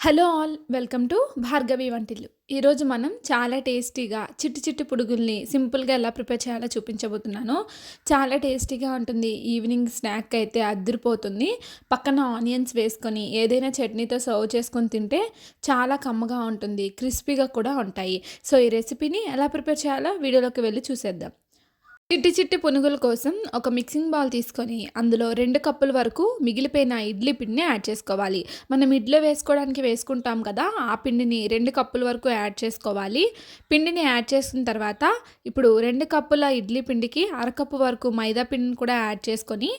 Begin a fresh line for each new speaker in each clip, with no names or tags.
Hello all welcome to Bhargavi Vantillu. ఈరోజు మనం చాలా టేస్టీగా చిట్టి చిట్టి పుడుగుల్ని సింపుల్గా ఎలా ప్రిపేర్ చేయాలో చూపించబోతున్నాను. చాలా టేస్టీగా ఉంటుంది. ఈవినింగ్ స్నాక్ అయితే అద్దరిపోతుంది. పక్కన ఆనియన్స్ వేసుకొని ఏదైనా చట్నీతో సర్వ్ చేసుకొని తింటే చాలా కమ్మగా ఉంటుంది క్రిస్పీగా కూడా ఉంటాయి. సో ఈ రెసిపీని ఎలా ప్రిపేర్ చేయాలో వీడియోలోకి వెళ్ళి చూసేద్దాం. చిట్టి చిట్టి పునుగుల కోసం ఒక మిక్సింగ్ బౌల్ తీసుకొని అందులో రెండు కప్పుల వరకు మిగిలిపోయిన ఇడ్లీ పిండిని యాడ్ చేసుకోవాలి. మనం ఇడ్లీ వేసుకోవడానికి వేసుకుంటాం కదా ఆ పిండిని రెండు కప్పుల వరకు యాడ్ చేసుకోవాలి. పిండిని యాడ్ చేసిన తర్వాత ఇప్పుడు రెండు కప్పుల ఇడ్లీ పిండికి అరకప్పు వరకు మైదా పిండిని కూడా యాడ్ చేసుకొని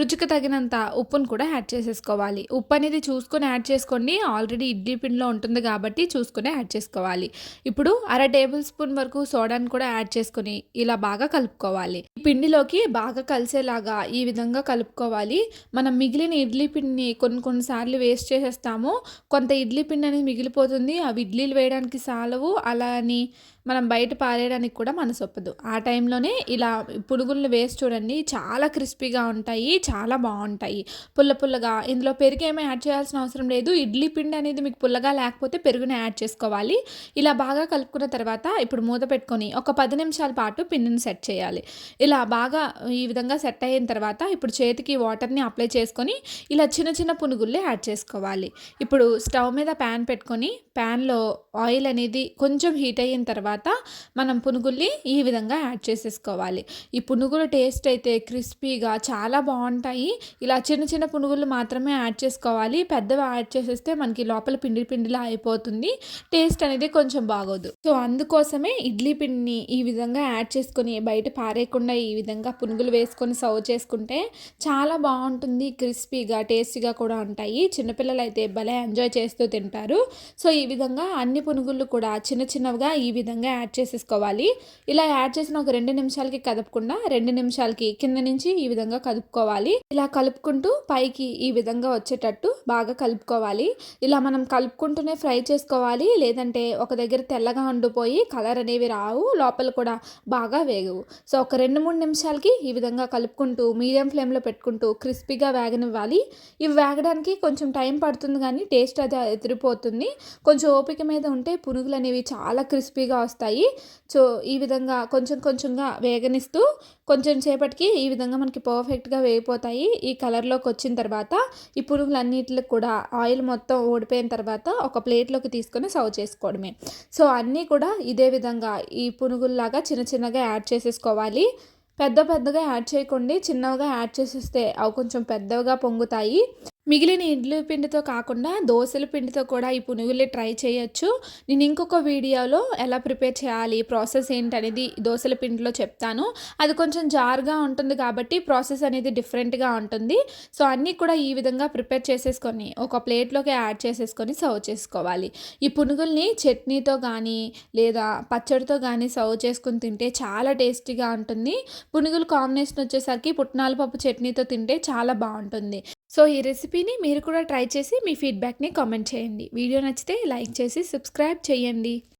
రుచికి తగినంత ఉప్పును కూడా యాడ్ చేసేసుకోవాలి. ఉప్పు అనేది చూసుకొని యాడ్ చేసుకోండి. ఆల్రెడీ ఇడ్లీ పిండిలో ఉంటుంది కాబట్టి చూసుకొని యాడ్ చేసుకోవాలి. ఇప్పుడు అర టేబుల్ స్పూన్ వరకు సోడాని కూడా యాడ్ చేసుకొని ఇలా బాగా కలుపుకోవాలి. కలుపుకోవాలి. ఈ పిండిలోకి బాగా కలిసేలాగా ఈ విధంగా కలుపుకోవాలి. మనం మిగిలిన ఇడ్లీ పిండిని కొన్ని కొన్నిసార్లు వేస్ట్ చేసేస్తాము. కొంత ఇడ్లీ పిండి అనేది మిగిలిపోతుంది. అవి ఇడ్లీలు వేయడానికి సాలవు. అలా అని మనం బయట పారేయడానికి కూడా మనసు ఒప్పదు. ఆ టైంలోనే ఇలా పునుగులను వేసి చూడండి చాలా క్రిస్పీగా ఉంటాయి చాలా బాగుంటాయి. పుల్ల పుల్లగా ఇందులో పెరుగు ఏమీ యాడ్ చేయాల్సిన అవసరం లేదు. ఇడ్లీ పిండి అనేది మీకు పుల్లగా లేకపోతే పెరుగుని యాడ్ చేసుకోవాలి. ఇలా బాగా కలుపుకున్న తర్వాత ఇప్పుడు మూత పెట్టుకొని ఒక పది నిమిషాల పాటు పిండిని సెట్ చేయాలి. ఇలా బాగా ఈ విధంగా సెట్ అయిన తర్వాత ఇప్పుడు చేతికి వాటర్ని అప్లై చేసుకొని ఇలా చిన్న చిన్న పునుగుల్ని యాడ్ చేసుకోవాలి. ఇప్పుడు స్టవ్ మీద ప్యాన్ పెట్టుకొని ప్యాన్లో ఆయిల్ అనేది కొంచెం హీట్ అయిన తర్వాత తర్వాత మనం పునుగుల్ని ఈ విధంగా యాడ్ చేసేసుకోవాలి. ఈ పునుగుల టేస్ట్ అయితే క్రిస్పీగా చాలా బాగుంటాయి. ఇలా చిన్న చిన్న పునుగులు మాత్రమే యాడ్ చేసుకోవాలి. పెద్దవి యాడ్ చేసేస్తే మనకి లోపల పిండి పిండిలా అయిపోతుంది. టేస్ట్ అనేది కొంచెం బాగోదు. సో అందుకోసమే ఇడ్లీ పిండిని ఈ విధంగా యాడ్ చేసుకొని బయట పారేయకుండా ఈ విధంగా పునుగులు వేసుకొని సర్వ్ చేసుకుంటే చాలా బాగుంటుంది. క్రిస్పీగా టేస్టీగా కూడా ఉంటాయి. చిన్నపిల్లలు అయితే భలే ఎంజాయ్ చేస్తూ తింటారు. సో ఈ విధంగా అన్ని పునుగులు కూడా చిన్న చిన్నవిగా ఈ విధంగా యాడ్ చేసేసుకోవాలి. ఇలా యాడ్ చేసిన ఒక రెండు నిమిషాలకి కదపకుండా రెండు నిమిషాలకి కింద నుంచి ఈ విధంగా కలుపుకోవాలి ఇలా కలుపుకుంటూ పైకి ఈ విధంగా వచ్చేటట్టు బాగా కలుపుకోవాలి. ఇలా మనం కలుపుకుంటూనే ఫ్రై చేసుకోవాలి. లేదంటే ఒక దగ్గర తెల్లగా ఉండిపోయి కలర్ అనేవి రావు. లోపల కూడా బాగా వేగవు. సో ఒక రెండు మూడు నిమిషాలకి ఈ విధంగా కలుపుకుంటూ మీడియం ఫ్లేమ్లో పెట్టుకుంటూ క్రిస్పీగా వేగనివ్వాలి. ఇవి వేగడానికి కొంచెం టైం పడుతుంది కానీ టేస్ట్ అది ఎదిరిపోతుంది. కొంచెం ఓపిక మీద ఉంటే పునుగులు అనేవి చాలా క్రిస్పీగా వస్తాయి. సో ఈ విధంగా కొంచెం కొంచెంగా వేగనిస్తూ కొంచెం సేపటికి ఈ విధంగా మనకి పర్ఫెక్ట్గా వేగిపోతాయి. ఈ కలర్లోకి వచ్చిన తర్వాత ఈ పునుగులన్నిటికి కూడా ఆయిల్ మొత్తం ఓడిపోయిన తర్వాత ఒక ప్లేట్లోకి తీసుకొని సర్వ్ చేసుకోవడమే. సో అన్నీ కూడా ఇదే విధంగా ఈ పునుగుల్లాగా చిన్న చిన్నగా యాడ్ చేసేసుకోవాలి. పెద్ద పెద్దగా యాడ్ చేయకండి చిన్నగా యాడ్ చేసేస్తే అవి కొంచెం పెద్దగా పొంగుతాయి. మిగిలిన ఇడ్లీ పిండితో కాకుండా దోశల పిండితో కూడా ఈ పునుగులు ట్రై చేయొచ్చు. నేను ఇంకొక వీడియోలో ఎలా ప్రిపేర్ చేయాలి ప్రాసెస్ ఏంటనేది దోశల పిండిలో చెప్తాను. అది కొంచెం జారుగా ఉంటుంది కాబట్టి ప్రాసెస్ అనేది డిఫరెంట్గా ఉంటుంది. సో అన్నీ కూడా ఈ విధంగా ప్రిపేర్ చేసేసుకొని ఒక ప్లేట్లోకి యాడ్ చేసేసుకొని సర్వ్ చేసుకోవాలి. ఈ పునుగుల్ని చట్నీతో కానీ లేదా పచ్చడితో కానీ సర్వ్ చేసుకుని తింటే చాలా టేస్టీగా ఉంటుంది. పునుగులు కాంబినేషన్ వచ్చేసరికి పుట్నాల పప్పు చట్నీతో తింటే చాలా బాగుంటుంది. సో ఈ రెసిపీని మీరు కూడా ట్రై చేసి మీ ఫీడ్బ్యాక్ని కామెంట్ చేయండి. వీడియో నచ్చితే లైక్ చేసి సబ్స్క్రైబ్ చేయండి.